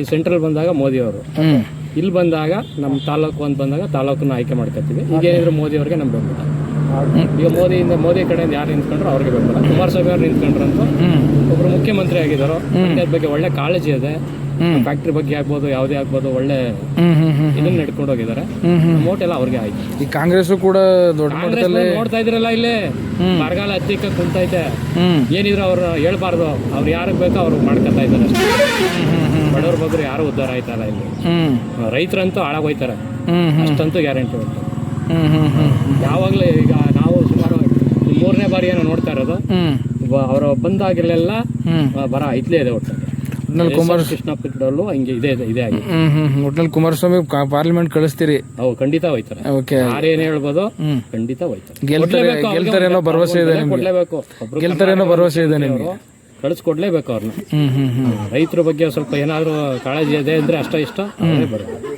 ಈ ಸೆಂಟ್ರಲ್ ಬಂದಾಗ ಮೋದಿ ಅವರು ಇಲ್ಲಿ ಬಂದಾಗ ನಮ್ಮ ತಾಲೂಕು ಅಂತ ಬಂದಾಗ ತಾಲೂಕನ್ನ ಆಯ್ಕೆ ಮಾಡ್ಕೊತೀವಿ. ಈಗ ಏನಿದ್ರು ಮೋದಿ ಅವ್ರಿಗೆ ನಮ್ಮ ಬೆಂಬಲ. ಈಗ ಮೋದಿಯಿಂದ ಮೋದಿ ಕಡೆಯಿಂದ ಯಾರು ನಿಂತ್ಕೊಂಡ್ರು ಅವ್ರಿಗೆ ಬೇಕಲ್ಲ ಕುಮಾರಸ್ವಾಮಿ ಅವ್ರು ನಿಂತ್ಕೊಂಡ್ರಂತೂ ಅಂತ. ಒಬ್ರು ಮುಖ್ಯಮಂತ್ರಿ ಆಗಿದ್ದಾರೋ ಅದ್ರ ಬಗ್ಗೆ ಒಳ್ಳೆ ಕಾಳಜಿ ಇದೆ. ಫ್ಯಾಕ್ಟ್ರಿ ಬಗ್ಗೆ ಆಗ್ಬೋದು ಯಾವುದೇ ಆಗ್ಬೋದು ಒಳ್ಳೆ ಇದನ್ನ ನಡ್ಕೊಂಡು ಹೋಗಿದ್ದಾರೆ ಮೋಟ್ ಎಲ್ಲ ಅವ್ರಿಗೆ ಆಯ್ತು. ಈ ಕಾಂಗ್ರೆಸ್ ಕೂಡ ದೊಡ್ಡ ನೋಡ್ತಾ ಇದ್ರಲ್ಲ ಇಲ್ಲಿ. ಬರಗಾಲ ಹತ್ತಿಕ್ಕ ಕುಂತೈತೆ. ಏನಿದ್ರು ಅವ್ರು ಹೇಳ್ಬಾರ್ದು. ಅವ್ರು ಯಾರಿಗೆ ಬೇಕೋ ಅವ್ರು ಮಾಡ್ಕೊತ ಇದ್ದಾರೆ. ಬಡವ್ರ ಬಗ್ಗೆ ಯಾರು ಉದ್ಧಾರ ಆಯ್ತಲ್ಲ ಇಲ್ಲಿ. ರೈತರಂತೂ ಹಾಳಾಗೋಯ್ತಾರೆ. ಅಷ್ಟಂತೂ ಗ್ಯಾರಂಟಿ ಉಂಟು. ಯಾವಾಗಲೂ ಈಗ ಬಾರಿ ಏನೋ ನೋಡ್ತಾ ಇರೋದು. ಅವರು ಬಂದಾಗಲೆಲ್ಲ ಬರ ಐತ್ಲೇ ಇದೆ ಒಟ್ಟು. ಒಟ್ನಲ್ಲಿ ಕುಮಾರ ಕೃಷ್ಣ ಪಿಟ್ಟಡಲ್ಲೂ ಹಂಗೆ ಇದೆ ಇದೆ ಇದೆ ಆಗಿದೆ ಒಟ್ನಲ್ಲಿ ಕುಮಾರಸ್ವಾಮಿ ಪಾರ್ಲಿಮೆಂಟ್ ಕಳಿಸ್ತೀರಿ. ಅವು ಖಂಡಿತ ಹೋಯ್ತಾರೆ. ಓಕೆ. ಯಾರೇನು ಹೇಳ್ಬೋದು. ಖಂಡಿತ ಹೋಯ್ತಾರೆ. ಗೆಲ್ತಾರೆ ಒಂದು- ಭರವಸೆ ಇದೆ ಕೊಡ್ಲೇಬೇಕು ಗೆಲ್ತಾರೆ ಗೆಲ್ತಾರೇನೋ ಭರವಸೆ ಇದೆ ನಿಮಗೆ. ಕಳಿಸ್ಕೊಡ್ಲೇಬೇಕು ಅವ್ರನ್ನ. ರೈತರ ಬಗ್ಗೆ ಸ್ವಲ್ಪ ಏನಾದರೂ ಕಾಳಜಿ ಇದೆ ಅಂದ್ರೆ ಅಷ್ಟ ಇಷ್ಟ ಬರೋದು